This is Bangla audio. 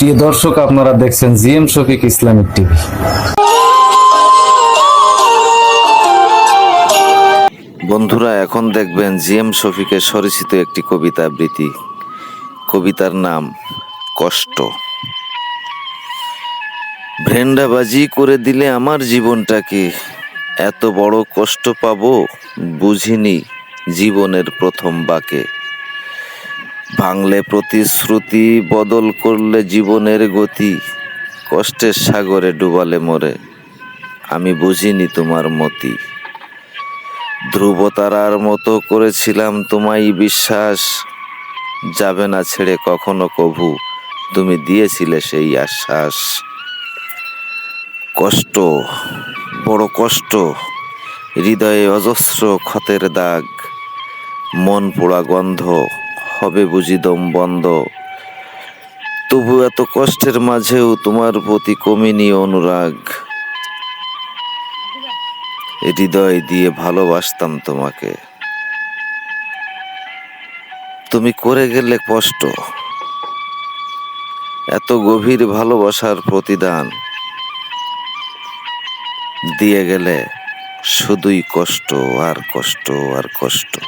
প্রিয় দর্শক, আপনারা দেখছেন জিএম শফিক ইসলামিক টিভি। বন্ধুরা, এখন দেখবেন জিএম শফিকের স্বরচিত একটি কবিতা আবৃত্তি। কবিতার নাম কষ্ট। ভ্রেন্ডাবাজি করে দিলে আমার জীবনটাকে এত বড় কষ্ট পাবো বুঝিনি জীবনের প্রথম বাকে। ভাঙলে প্রতিশ্রুতি বদল করলে জীবনের গতি, কষ্টের সাগরে ডুবালে মরে। আমি বুঝিনি তোমার মতি। ধ্রুবতারার মতো করেছিলাম তোমায় বিশ্বাস। যাবে না ছেড়ে কখনো কভু, তুমি দিয়েছিলে সেই আশ্বাস। কষ্ট, বড় কষ্ট, হৃদয়ে অজস্র ক্ষতের দাগ, মন পোড়া গন্ধ। হবে বুঝি দম বন্ধ। তবু এত কষ্টের মাঝেও তোমার প্রতি কমিনি অনুরাগ। হৃদয় দিয়ে ভালোবাসতাম তোমাকে। তুমি করে গেলে কষ্ট। এত গভীর ভালোবাসার প্রতিদান। দিয়ে গেলে শুধুই কষ্ট আর কষ্ট আর কষ্ট।